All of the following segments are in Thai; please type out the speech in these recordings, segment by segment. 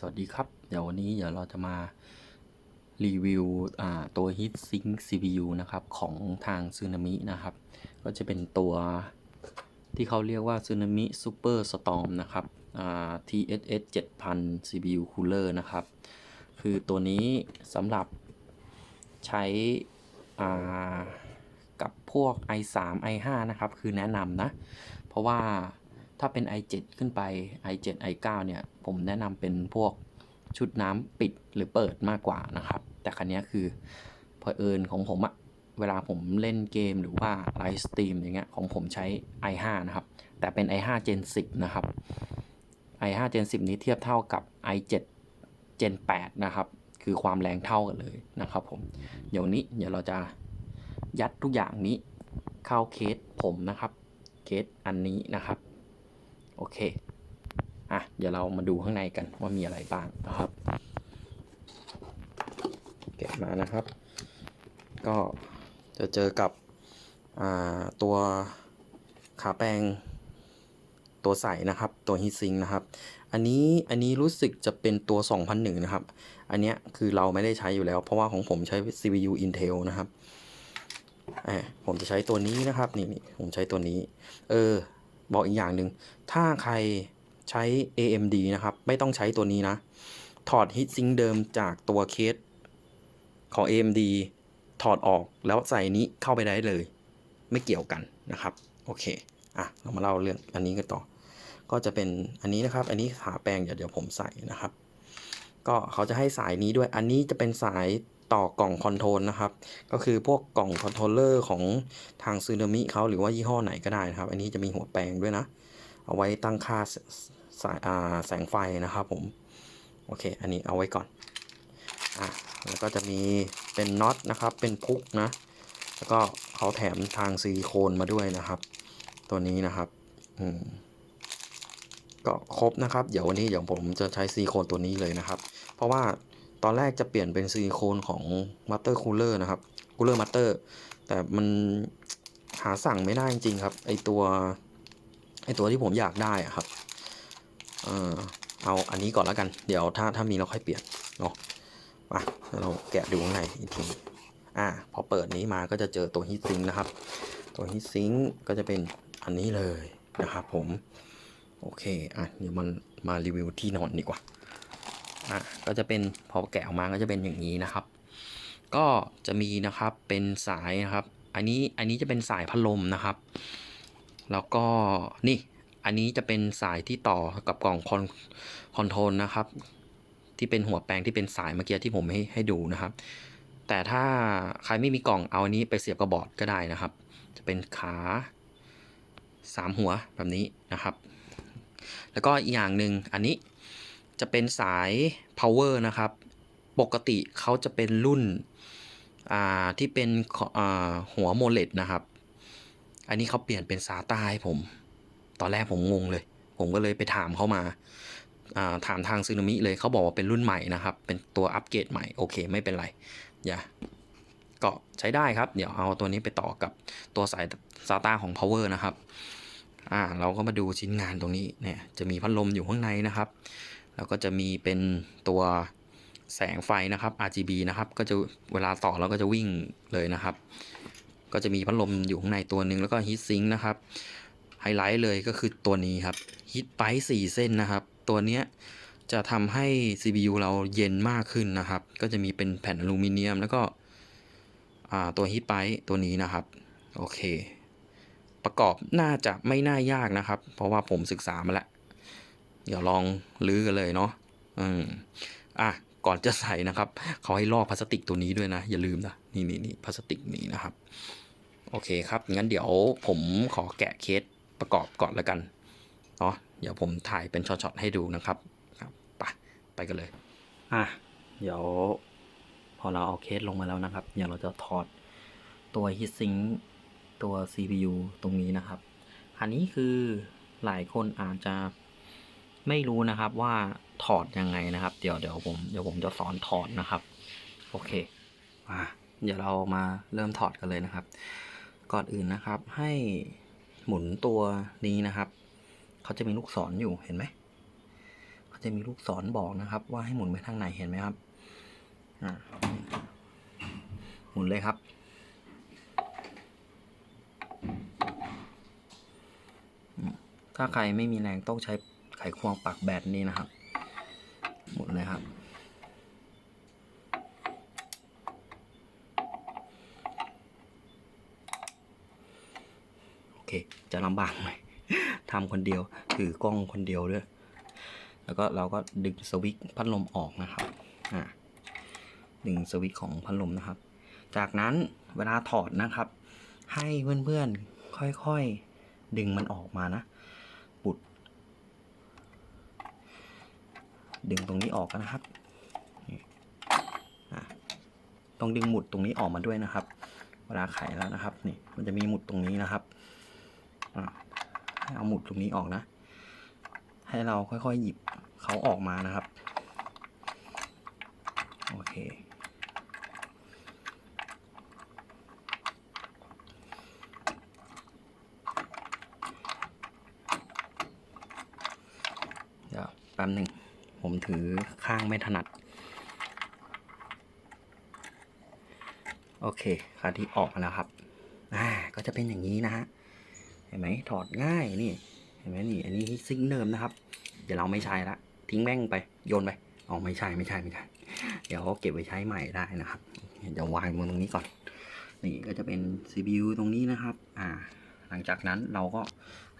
สวัสดีครับ เดี๋ยววันนี้เดี๋ยวเราจะมารีวิวอ่าตัว Heatsink CPU นะครับ ของทางซึนามินะครับ ก็จะเป็นตัวที่เขาเรียกว่าซึนามิ Super Storm นะครับอ่า TSS 7000 CPU Cooler นะครับ คือตัวนี้สำหรับใช้อ่ากับพวก i3 i5 นะครับ คือแนะนำนะ เพราะว่า ถ้าเป็น i7 ขึ้นไป i7 i9 เนี่ยผมแนะนำเป็นพวกชุดน้ำปิดหรือเปิดมากกว่านะครับ แต่คันนี้คือพอเอิญของผมอะเวลาผมเล่นเกมหรือว่าไลฟ์สตรีมอย่างเงี้ยของผมใช้ i5 นะครับ แต่เป็น i5 Gen 10 นะครับ i5 Gen 10 นี้เทียบเท่ากับ i7 Gen 8 นะครับ คือความแรงเท่ากันเลยนะครับผม เดี๋ยวนี้เดี๋ยวเราจะยัดทุกอย่างนี้เข้าเคสผมนะครับ เคสอันนี้นะครับ โอเคอะเดี๋ยวเรามาดูข้างในกันว่ามีอะไรบ้างนะครับแกะมานะครับ ก็จะเจอกับตัวขาแปลงตัวใสนะครับ ตัวฮีซิงนะครับ อันนี้อันนี้รู้สึกจะเป็นตัว 2001 นะครับ อันเนี้ยคือเราไม่ได้ใช้อยู่แล้ว เพราะว่าของผมใช้ CPU Intel นะครับผมจะใช้ตัวนี้นะครับนี่นี่ผมใช้ตัวนี้ เออ บอกอีกอย่างหนึ่ง ถ้าใครใช้ AMD นะครับ ไม่ต้องใช้ตัวนี้นะ ถอดฮีทซิงเดิมจากตัวเคสของ AMD ถอดออกแล้วใส่นี้เข้าไปได้เลย ไม่เกี่ยวกันนะครับ โอเค อะ เรามาเล่าเรื่องอันนี้กันต่อ ก็จะเป็นอันนี้นะครับ อันนี้ขาแปลงเดี๋ยวเดี๋ยวผมใส่นะครับ ก็เขาจะให้สายนี้ด้วย อันนี้จะเป็นสาย ต่อกล่องคอนโทรลนะครับ ก็คือพวกกล่องคอนโทรลเลอร์ของทางซูนามิเขาหรือว่ายี่ห้อไหนก็ได้นะครับ อันนี้จะมีหัวแปลงด้วยนะ เอาไว้ตั้งค่าสายแสงไฟนะครับผม โอเค อันนี้เอาไว้ก่อน อะ แล้วก็จะมีเป็นน็อตนะครับ เป็นพุกนะ แล้วก็เขาแถมทางซิลิโคนมาด้วยนะครับ ตัวนี้นะครับ อืมก็ครบนะครับ เดี๋ยววันนี้เดี๋ยวผมจะใช้ซิลิโคนตัวนี้เลยนะครับ เพราะว่า ตอนแรกจะเปลี่ยนเป็นซิลิโคนของ Master Cooler นะครับ Cooler Master แต่มันหาสั่งไม่ได้จริงๆครับ ไอตัว ไอตัวที่ผมอยากได้อะครับ เออเอาอันนี้ก่อนแล้วกัน เดี๋ยวถ้าถ้ามีเราค่อยเปลี่ยนเนาะมาเราแกะดูข้างในอีกทีอ่าพอเปิดนี้มาก็จะเจอตัวฮีทซิงนะครับ ตัวฮีทซิงก็จะเป็นอันนี้เลยนะครับผม โอเค อะ เดี๋ยวมันมารีวิวที่นอนดีกว่า อะก็จะเป็นพอแกะออกมาก็จะเป็นอย่างนี้นะครับ ก็จะมีนะครับเป็นสายนะครับ อันนี้อันนี้จะเป็นสายพัดลมนะครับ แล้วก็นี่อันนี้จะเป็นสายที่ต่อกับกล่องคอนคอนโทรลนะครับ ที่เป็นหัวแปลงที่เป็นสายเมื่อกี้ที่ผมให้ให้ดูนะครับ แต่ถ้าใครไม่มีกล่องเอาอันนี้ไปเสียบกับบอร์ดก็ได้นะครับ จะเป็นขาสามหัวแบบนี้นะครับ แล้วก็อีกอย่างหนึ่งอันนี้ จะเป็นสาย power นะครับ ปกติเขาจะเป็นรุ่นที่เป็นหัวโมเลตนะครับ อันนี้เขาเปลี่ยนเป็นซาต้าให้ผม ตอนแรกผมงงเลย ผมก็เลยไปถามเขามาาถามทางซึนามิเลยเขาบอกว่าเป็นรุ่นใหม่นะครับ เป็นตัวอัปเกรดใหม่ โอเค ไม่เป็นไร อย่าก็ใช้ได้ครับ เดี๋ยวเอาตัวนี้ไปต่อกับตัวสายซาต้าของ power นะครับ อ่า เราก็มาดูชิ้นงานตรงนี้ เนี่ย จะมีพัดลมอยู่ข้างในนะครับ แล้วก็จะมีเป็นตัวแสงไฟนะครับ RGB นะครับ ก็จะเวลาต่อเราก็จะวิ่งเลยนะครับ ก็จะมีพัดลมอยู่ข้างในตัวหนึ่งแล้วก็ฮีทซิงค์นะครับ ไฮไลท์เลยก็คือตัวนี้ครับฮีทไปสี่เส้นนะครับ ตัวเนี้ยจะทำให้ CPU เราเย็นมากขึ้นนะครับ ก็จะมีเป็นแผ่นอลูมิเนียม แล้วก็ตัวฮีทไปตัวนี้นะครับ โอเค ประกอบน่าจะไม่น่ายากนะครับ เพราะว่าผมศึกษามาแล้ว เดี๋ยวลองลื้อกันเลยเนาะอืมอะก่อนจะใส่นะครับเขาให้ลอกพลาสติกตัวนี้ด้วยนะ อย่าลืมนะนี่นี่นี่พลาสติกนี้นะครับ โอเคครับงั้นเดี๋ยวผมขอแกะเคสประกอบก่อนแล้วกันเนาะเดี๋ยวผมถ่ายเป็นช็อตๆให้ดูนะครับครับไปไปกันเลยอะเดี๋ยวพอเราเอาเคสลงมาแล้วนะครับ เดี๋ยวเราจะถอดตัวฮีทซิงตัว CPU ตรงนี้นะครับ อันนี้คือหลายคนอาจจะ ไม่รู้นะครับว่าถอดยังไงนะครับ เดี๋ยวเดี๋ยวผมเดี๋ยวผมจะสอนถอดนะครับ โอเคอะเดี๋ยวเรามาเริ่มถอดกันเลยนะครับ ก่อนอื่นนะครับให้หมุนตัวนี้นะครับเขาจะมีลูกศรออยู่เห็นไหมเขาจะมีลูกศรบอกนะครับ ว่าให้หมุนไปทางไหนเห็นไหมครับอ่าหมุนเลยครับ ถ้าใครไม่มีแรงต้องใช้ ไขควงปักแบตนี้นะครับ หมุนเลยครับ โอเค จะลำบากหน่อยทำคนเดียว ถือกล้องคนเดียวด้วย แล้วก็เราก็ดึงสวิตช์พัดลมออกนะครับ อ่า ดึงสวิตช์ของพัดลมนะครับ จากนั้นเวลาถอดนะครับ ให้เพื่อนๆ ค่อยๆ ดึงมันออกมานะ ปุด ดึงตรงนี้ออกกันนะครับต้องดึงหมุดตรงนี้ออกมาด้วยนะครับ เวลาไขแล้วนะครับนี่มันจะมีหมุดตรงนี้นะครับให้เอาหมุดตรงนี้ออกนะ ให้เราค่อยๆหยิบเขาออกมานะครับ โอเค เดี๋ยวแป๊บหนึ่ง ผม ถือข้างไม่ถนัด โอเคคราวที่ออกมาแล้วครับอ่าก็จะเป็นอย่างนี้นะฮะเห็นไหมถอดง่ายนี่เห็นไหมนี่อันนี้ซิงเดิมนะครับ เดี๋ยวเราไม่ใช้ละทิ้งแม่งไปโยนไปอ๋อไม่ใช่ไม่ใช่ไม่ใช่ เดี๋ยวเก็บไว้ใช้ใหม่ได้นะครับเดี๋ยววางบนตรงนี้ก่อน นี่ก็จะเป็น CPU ตรงนี้นะครับ อ่า หลังจากนั้นเราก็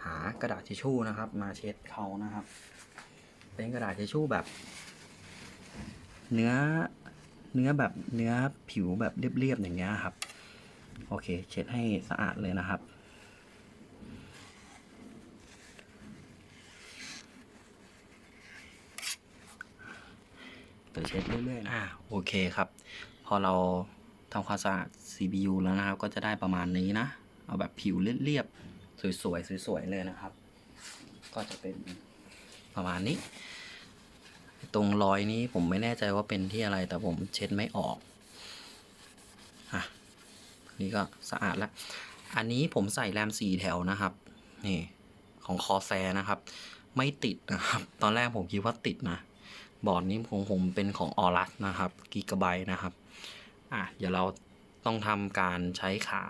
หากระดาษทิชชู่นะครับ มาเช็ดเขานะครับ เป็นกระดาษทิชชู่แบบ เนื้อเนื้อแบบเนื้อผิวแบบเรียบๆอย่างเงี้ยครับ โอเค เช็ดให้สะอาดเลยนะครับเดี๋ยวเช็ดเรื่อยๆนะอ่าโอเคครับ พอเราทำความสะอาด CPU แล้วนะครับ ก็จะได้ประมาณนี้นะ เอาแบบผิวเรียบๆสวยๆสวยๆเลยนะครับ ก็จะเป็น ประมาณนี้ ตรงรอยนี้ผมไม่แน่ใจว่าเป็นที่อะไรแต่ผมเช็ดไม่ออกอะนี่ก็สะอาดแล้ว อันนี้ผมใส่แรมสี่แถวนะครับ นี่ของคอแซนะครับ ไม่ติดนะครับ ตอนแรกผมคิดว่าติดนะ บอร์ดนี้ของผมเป็นของออรัสนะครับกิกะไบนะครับ อะเดี๋ยวเราต้องทำการใช้ขา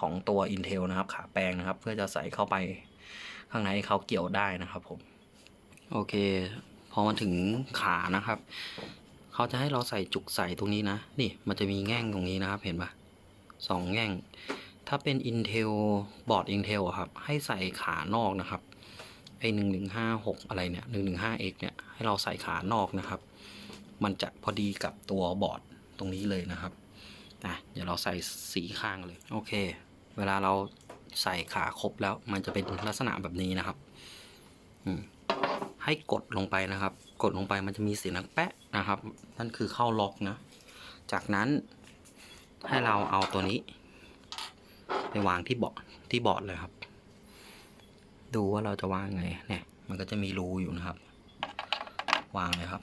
ของตัว Intel นะครับ ขาแปลงนะครับ เพื่อจะใส่เข้าไปข้างในให้เขาเกี่ยวได้นะครับผม โอเค พอมาถึงขานะครับ เขาจะให้เราใส่จุกใส่ตรงนี้นะ นี่มันจะมีแง่งตรงนี้นะครับ เห็นปะสองแง่ง ถ้าเป็น Intel บอร์ด Intel อะครับ ให้ใส่ขานอกนะครับ ไอหนึ่งหนึ่งห้าหกอะไรเนี่ยหนึ่งหนึ่งห้า x เนี่ย ให้เราใส่ขานอกนะครับ มันจะพอดีกับตัวบอร์ดตรงนี้เลยนะครับอะเดี๋ยวเราใส่สีข้างเลย โอเค เวลาเราใส่ขาครบแล้ว มันจะเป็นลักษณะแบบนี้นะครับ อืม ให้กดลงไปนะครับ กดลงไปมันจะมีเสียงดังแปะนะครับ นั่นคือเข้าล็อกนะ จากนั้นให้เราเอาตัวนี้ ไปวางที่เบาะที่บอร์ดเลยครับ ดูว่าเราจะวางไงเนี่ย มันก็จะมีรูอยู่นะครับ วางเลยครับ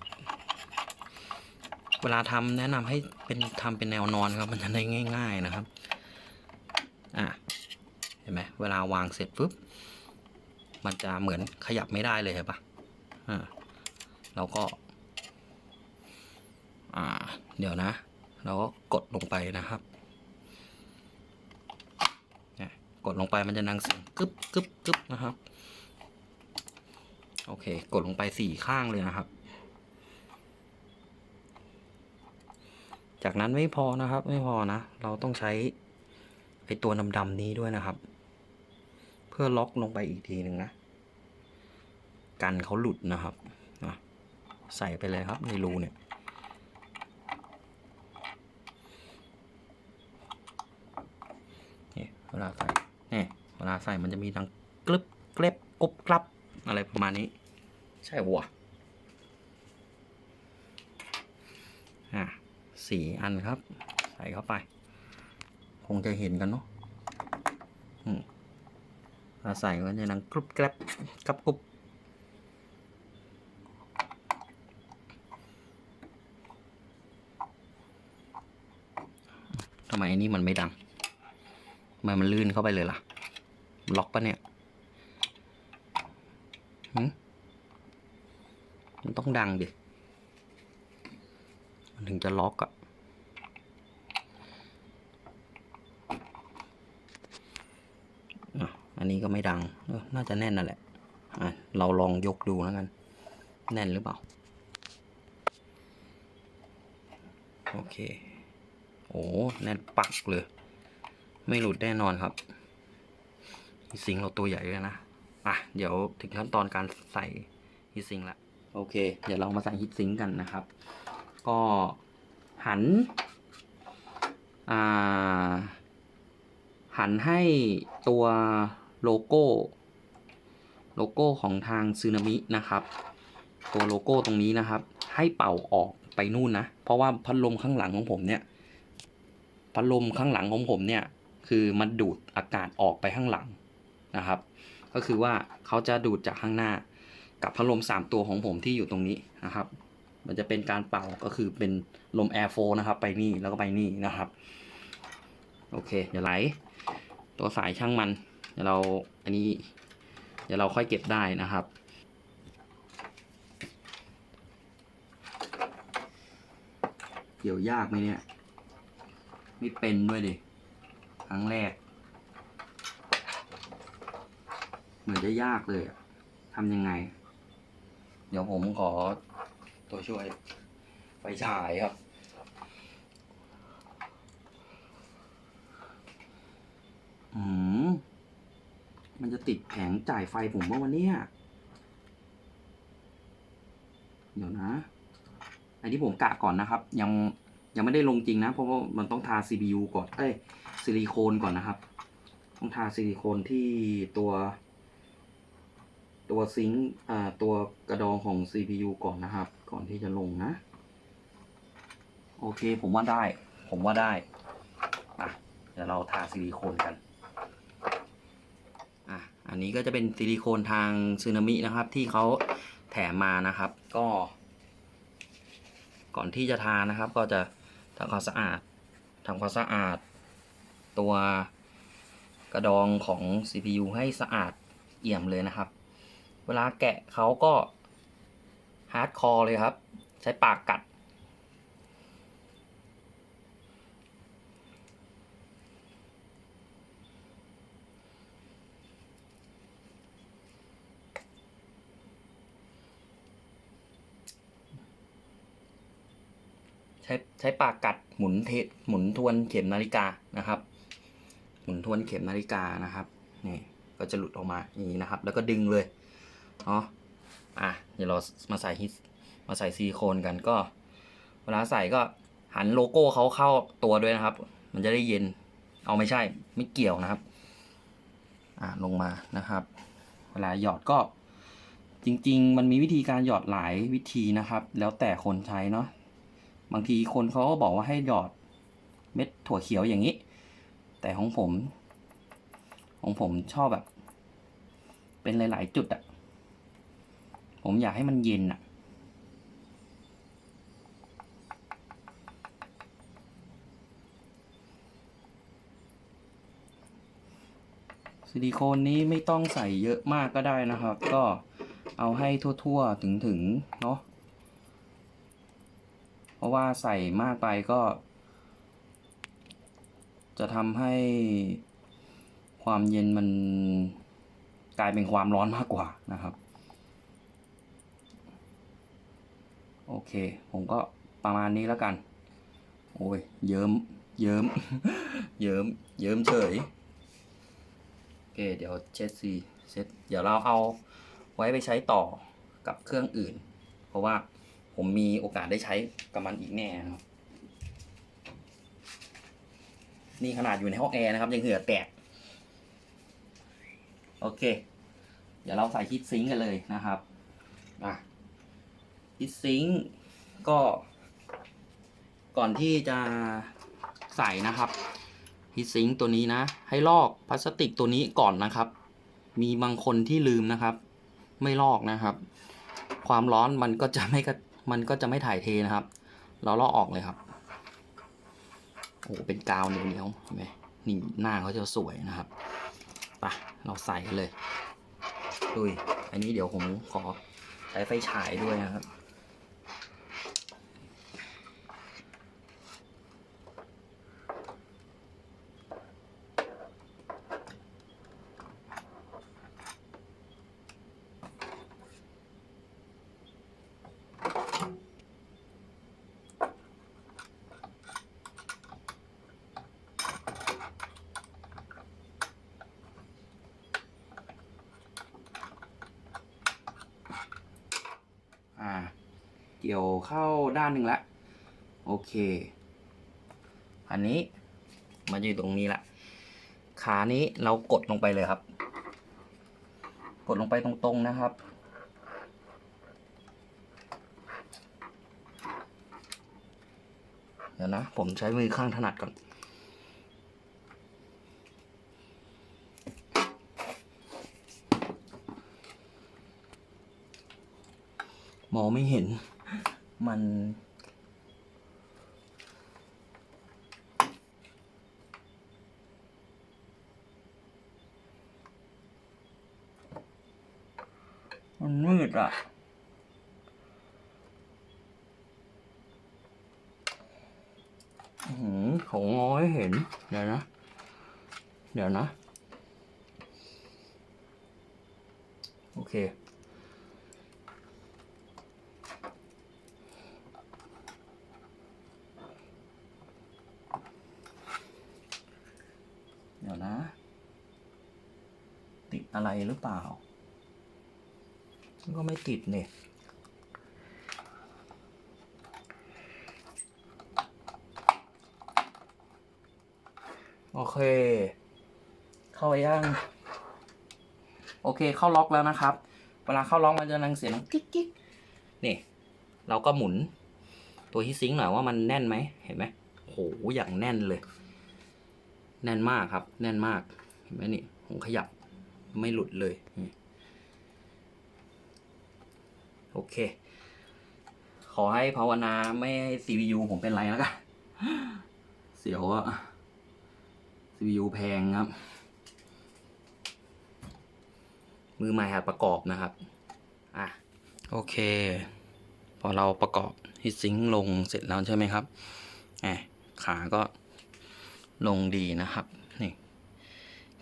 เวลาทำแนะนำให้เป็นทำเป็นแนวนอนครับ มันจะได้ง่าย ๆนะครับอะเห็นไหมเวลาวางเสร็จปุ๊บมันจะเหมือนขยับไม่ได้เลยเห็นปะอ่า เราก็ อ่า เดี๋ยวนะ เราก็กดลงไปนะครับเนี่ยกดลงไปมันจะดังเสียงกึบกึบกึบนะครับ โอเค กดลงไปสี่ข้างเลยนะครับ จากนั้นไม่พอนะครับ ไม่พอนะ เราต้องใช้ไอตัวดำๆนี้ด้วยนะครับ เพื่อล็อกลงไปอีกทีหนึ่งนะ กันเขาหลุดนะครับนะใส่ไปเลยครับในรูเนี่ยนี่เวลาใส่นี่เวลาใส่มันจะมีดังกรึบเกล็บกรุบกรับอะไรประมาณนี้ ใช่วัวอะสี่อันครับ ใส่เข้าไป คงจะเห็นกันเนาะอืมเวลาใส่มันจะดังกรุบกรบกับกรุบ ทำไมอันนี้มันไม่ดังทำไมมันลื่นเข้าไปเลยล่ะ ล็อกปะเนี่ยมันต้องดังดิ มันถึงจะล็อกอะอะอันนี้ก็ไม่ดัง น่าจะแน่นนั่นแหละ อะ เราลองยกดูแล้วกัน แน่นหรือเปล่า โอเค โอ้แน่นปักเลย ไม่หลุดแน่นอนครับซิงเราตัวใหญ่เลยนะอะเดี๋ยวถึงขั้นตอนการใส่ฮีทซิงละโอเค เดี๋ยวเรามาใส่ฮีทซิงกันนะครับ ก็หันอ่าหันให้ตัวโลโก้ โลโก้ของทางซึนามินะครับ ตัวโลโก้ตรงนี้นะครับ ให้เป่าออกไปนู่นนะ เพราะว่าพัดลมข้างหลังของผมเนี่ย พัดลมข้างหลังของผมเนี่ยคือมันดูดอากาศออกไปข้างหลังนะครับ ก็คือว่าเขาจะดูดจากข้างหน้า กับพัดลม 3 ตัวของผมที่อยู่ตรงนี้นะครับ มันจะเป็นการเป่าก็คือเป็นลมแอร์โฟนะครับ ไปนี่แล้วก็ไปนี่นะครับ โอเค เดี๋ยวไหล ตัวสายช่างมัน เดี๋ยวเราอันนี้ เดี๋ยวเราค่อยเก็บได้นะครับเกี่ยวยากไหมเนี่ย ไม่เป็นด้วยดิ ครั้งแรก เหมือนจะยากเลยอะทำยังไง เดี๋ยวผมขอตัวช่วย ไฟฉายครับ อืม มันจะติดแผงจ่ายไฟผมว่าวันเนี้ยเดี๋ยวนะ อันนี้ผมกะก่อนนะครับ ยัง ยังไม่ได้ลงจริงนะ เพราะว่ามันต้องทา CPU ก่อน เอ้ยซิลิโคนก่อนนะครับ ต้องทาซิลิโคนที่ตัว ตัวซิงค์อ่าตัวกระดองของ CPU ก่อนนะครับ ก่อนที่จะลงนะ โอเคผมว่าได้ ผมว่าได้อะเดี๋ยวเราทาซิลิโคนกันอะอันนี้ก็จะเป็นซิลิโคนทางซึนามินะครับ ที่เขาแถมมานะครับ ก็ ก่อนที่จะทานะครับ ก็จะ ทำความสะอาดทำความสะอาด ตัวกระดองของ CPU ให้สะอาดเอี่ยมเลยนะครับ เวลาแกะเขาก็ฮาร์ดคอร์เลยครับ ใช้ปากกัด ใช้ใช้ปากกัดหมุนเทหมุนทวนเข็มนาฬิกานะครับ หมุนทวนเข็มนาฬิกานะครับนี่ก็จะหลุดออกมาอย่างนี้นะครับ แล้วก็ดึงเลยเนาะอะเดี๋ยวเรามาใส่ฮิตมาใส่ซิลิโคนกันก็ เวลาใส่ก็หันโลโก้เขาเข้าตัวด้วยนะครับ มันจะได้เย็นเอาไม่ใช่ไม่เกี่ยวนะครับ อะลงมานะครับ เวลาหยอดก็จริง ๆ มันมีวิธีการหยอดหลายวิธีนะครับ แล้วแต่คนใช้เนาะ บางทีคนเขาก็บอกว่าให้หยอดเม็ดถั่วเขียวอย่างนี้ แต่ของผม ของผมชอบแบบ เป็นหลาย ๆ จุดอะผมอยากให้มันเย็นอะซิลิโคนนี้ไม่ต้องใส่เยอะมากก็ได้นะครับ ก็เอาให้ทั่ว ๆ ถึงๆเนาะ ราะว่าใส่มากไปก็ จะทำให้ความเย็นมันกลายเป็นความร้อนมากกว่านะครับ โอเค ผมก็ประมาณนี้แล้วกัน โอ้ย เยิ้ม เยิ้ม เยิ้ม เยิ้มเฉย โอเค เดี๋ยวเช็ดซีเช็ดเดี๋ยวเราเอาไว้ไปใช้ต่อกับเครื่องอื่น เพราะว่า ผมมีโอกาสได้ใช้กับมันอีกแน่ครับ นี่ขนาดอยู่ในห้องแอร์นะครับ ยังเหือแตก โอเค เดี๋ยวเราใส่ฮิตซิงกันเลยนะครับอะฮิตซิงก็ ก่อนที่จะใส่นะครับฮิตซิงตัวนี้นะ ให้ลอกพลาสติกตัวนี้ก่อนนะครับ มีบางคนที่ลืมนะครับ ไม่ลอกนะครับ ความร้อนมันก็จะไม่กระ มันก็จะไม่ถ่ายเทนะครับ เราลอกออกเลยครับ โอ้เป็นกาวเหนียวๆเห็นไหมนี่หน้าเขาจะสวยนะครับปะเราใส่เลยดุยอันนี้เดี๋ยวผมขอใช้ไฟฉายด้วยนะครับ อ่า เกี่ยวเข้าด้านหนึ่งละโอเค อันนี้มาอยู่ตรงนี้ละขานี้เรากดลงไปเลยครับ กดลงไปตรงๆนะครับ เดี๋ยวนะ ผมใช้มือข้างถนัดก่อนมองไม่เห็น มัน มันมืดอะอื้อหือเขางอให้เห็น เดี๋ยวนะ เดี๋ยวนะ โอเค เดี๋ยวนะ ติดอะไร หรือเปล่าก็ไม่ติดเนี่ยโอเค เข้าไปยัง โอเค เข้าล็อกแล้วนะครับ เวลาเข้าล็อกมันจะดังเสียงกิ๊กกิ๊กนี่ เราก็หมุน ตัวฮีทซิงค์หน่อยว่ามันแน่นไหม เห็นไหมโห อย่างแน่นเลย แน่นมากครับ แน่นมาก เห็นไหมนี่ ผมขยับ ไม่หลุดเลย โอเค ขอให้ภาวนาไม่ให้ CPU ผมเป็นไรแล้วกัน เสียวอะ CPU แพงครับ มือใหม่หัดประกอบนะครับ อะ โอเค พอเราประกอบฮิตซิงค์ลงเสร็จแล้วใช่ไหมครับแหมขาก็ลงดีนะครับ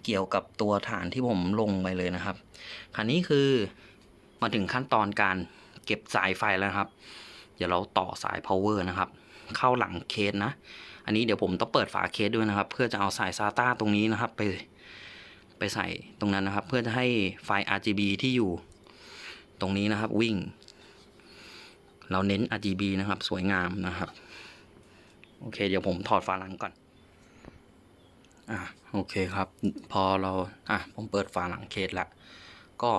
เกี่ยวกับตัวฐานที่ผมลงไปเลยนะครับคราวนี้คือมาถึงขั้นตอนการเก็บสายไฟแล้วครับ เดี๋ยวเราต่อสาย power นะครับ เข้าหลังเคสนะ อันนี้เดี๋ยวผมต้องเปิดฝาเคสด้วยนะครับ เพื่อจะเอาสาย SATA ตรงนี้นะครับ ไปไปใส่ตรงนั้นนะครับ เพื่อจะให้ไฟ RGB ที่อยู่ตรงนี้นะครับวิ่ง เราเน้น RGB นะครับ สวยงามนะครับ โอเค เดี๋ยวผมถอดฝาหลังก่อน อะโอเคครับ พอเราอะผมเปิดฝาหลังเคสละก็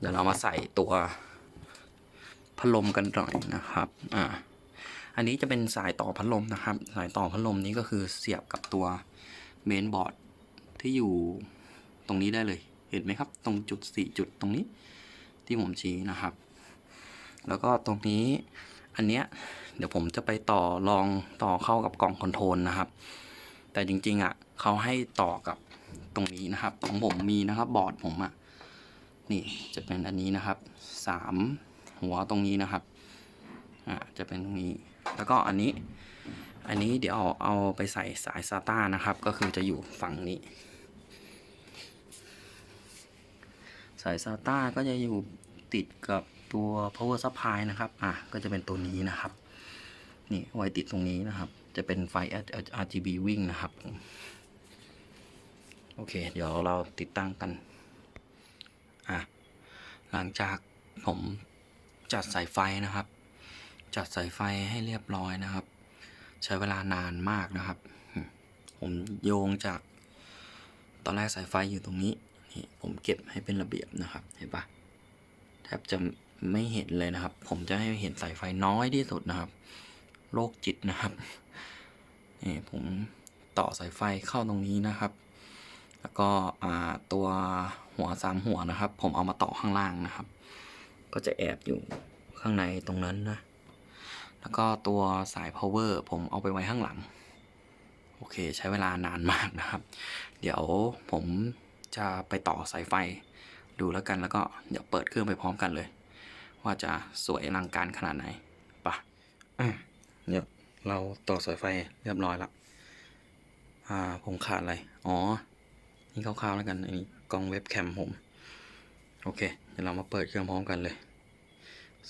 เดี๋ยวเรามาใส่ตัวพัดลมกันหน่อยนะครับ อ่า อันนี้จะเป็นสายต่อพัดลมนะครับ สายต่อพัดลมนี้ก็คือเสียบกับตัวเมนบอร์ดที่อยู่ตรงนี้ได้เลย เห็นไหมครับ ตรงจุดสี่จุดตรงนี้ที่ผมชี้นะครับ แล้วก็ตรงนี้อันเนี้ยเดี๋ยวผมจะไปต่อลองต่อเข้ากับกล่องคอนโทรลนะครับ แต่จริงๆอะเขาให้ต่อกับตรงนี้นะครับ ของผมมีนะครับบอร์ดผมอะนี่จะเป็นอันนี้นะครับสามหัวตรงนี้นะครับอ่าจะเป็นตรงนี้ แล้วก็อันนี้อันนี้เดี๋ยวเอาเอาไปใส่สาย SATA นะครับ ก็คือจะอยู่ฝั่งนี้ สาย SATA ก็จะอยู่ติดกับตัว power supply นะครับ อะ ก็จะเป็นตัวนี้นะครับ นี่ไว้ติดตรงนี้นะครับ จะเป็นไฟ RGB วิ่งนะครับ โอเค เดี๋ยวเราติดตั้งกัน อะ หลังจากผมจัดสายไฟนะครับ จัดสายไฟให้เรียบร้อยนะครับ ใช้เวลานานมากนะครับ ผมโยงจาก ตอนแรกสายไฟอยู่ตรงนี้นี่ผมเก็บให้เป็นระเบียบนะครับ เห็นปะแทบจะไม่เห็นเลยนะครับ ผมจะให้เห็นสายไฟน้อยที่สุดนะครับ โรคจิตนะครับนี่ผมต่อสายไฟเข้าตรงนี้นะครับ แล้วก็อ่าตัวหัวสามหัวนะครับ ผมเอามาต่อข้างล่างนะครับ ก็จะแอบอยู่ข้างในตรงนั้นนะ แล้วก็ตัวสาย power ผมเอาไปไว้ข้างหลัง โอเคใช้เวลานานมากนะครับ เดี๋ยวผมจะไปต่อสายไฟดูแล้วกันแล้วก็เดี๋ยวเปิดเครื่องไปพร้อมกันเลย ว่าจะสวยอลังการขนาดไหนปะ่ะ เดี๋ยเราต่อสายไฟเรียบร้อยละอ่าผมขาดอะไร อ๋อ นี่คร่าวๆแล้วกันอันนี้กล้องเว็บแคมผม โอเค เดี๋ยวเรามาเปิดเครื่องพร้อมกันเลย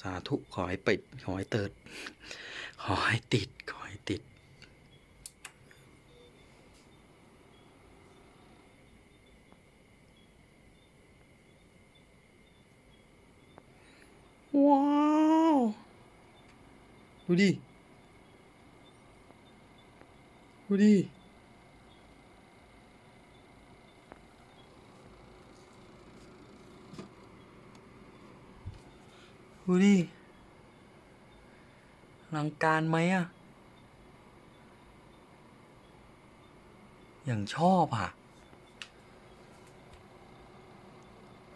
สาธุขอให้ปิด ขอให้เติด ขอให้ติด ขอให้ติดว้าว ดูดิ ดูดิดูดิอลังการไหมอะอย่างชอบอะ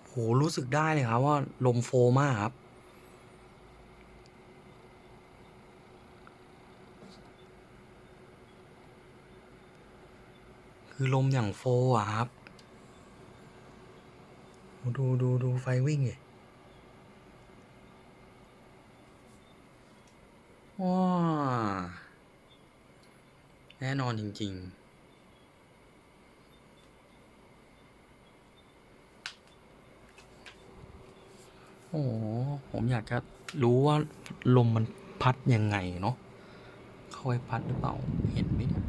โห รู้สึกได้เลยครับว่าลมโฟมากครับ คือลมอย่างโฟอะครับ ดูดูดูไฟวิ่งดิว้าแน่นอนจริง ๆโอ้โหผมอยากจะรู้ว่าลมมันพัดยังไงเนาะ เข้าไปพัดหรือเปล่า เห็นไหมเนี่ย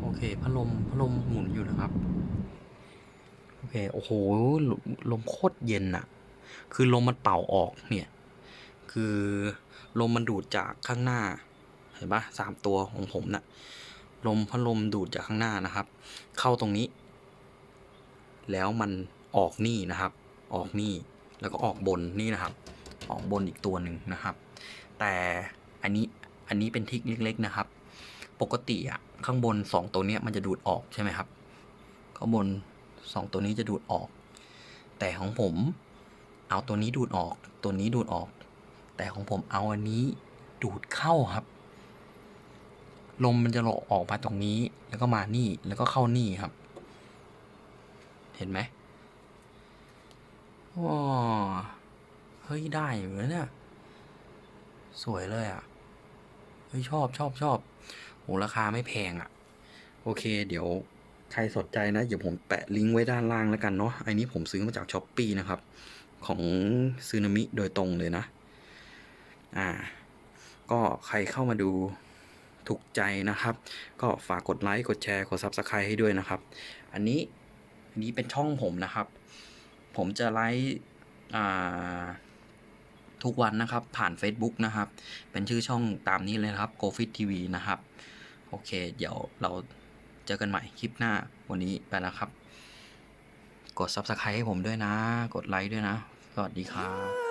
โอ เคพัดลมพัดลมหมุนอยู่นะครับ โอเค โอ้โหลมลมโคตรเย็นอะคือลมมันเป่าออกเนี่ย คือลมมันดูดจากข้างหน้า เห็นปะสามตัวของผมนะ่ะ ลมพัดลมดูดจากข้างหน้านะครับ เข้าตรงนี้ แล้วมันออกนี่นะครับ ออกนี่ แล้วก็ออกบนนี่นะครับ ออกบนอีกตัวหนึ่งนะครับ แต่อันนี้ อันนี้เป็นทริกเล็ก ๆ นะครับ ปกติอะข้างบนสองตัวเนี้ยมันจะดูดออกใช่ไหมครับ ข้างบนสองตัวนี้จะดูดออก แต่ของผมเอาตัวนี้ดูดออก ตัวนี้ดูดออก แต่ของผมเอาอันนี้ดูดเข้าครับ ลมมันจะหลออกมาตรงนี้ แล้วก็มานี่แล้วก็เข้านี่ครับ เห็นไหมว้าเฮ้ยได้อยู่แล้วเนี่ย สวยเลยอะ เฮ้ยชอบชอบชอบ โหราคาไม่แพงอะ โอเค เดี๋ยวใครสนใจนะ เดี๋ยวผมแปะลิงก์ไว้ด้านล่างแล้วกันเนาะอันนี้ผมซื้อมาจากช้อปปีนะครับ ของซูนามิโดยตรงเลยนะ อ่า ก็ใครเข้ามาดูถูกใจนะครับ ก็ฝากกดไลค์ กดแชร์ กด Subscribe ให้ด้วยนะครับ อันนี้อันนี้เป็นช่องผมนะครับ ผมจะไลฟ์อ่าทุกวันนะครับ ผ่าน Facebook นะครับ เป็นชื่อช่องตามนี้เลยครับ GoFit TV นะครับ โอเค เดี๋ยวเราเจอกันใหม่คลิปหน้าวันนี้ไปแล้วครับ กด Subscribe ให้ผมด้วยนะ กดไลค์ด้วยนะ สวัสดีครับ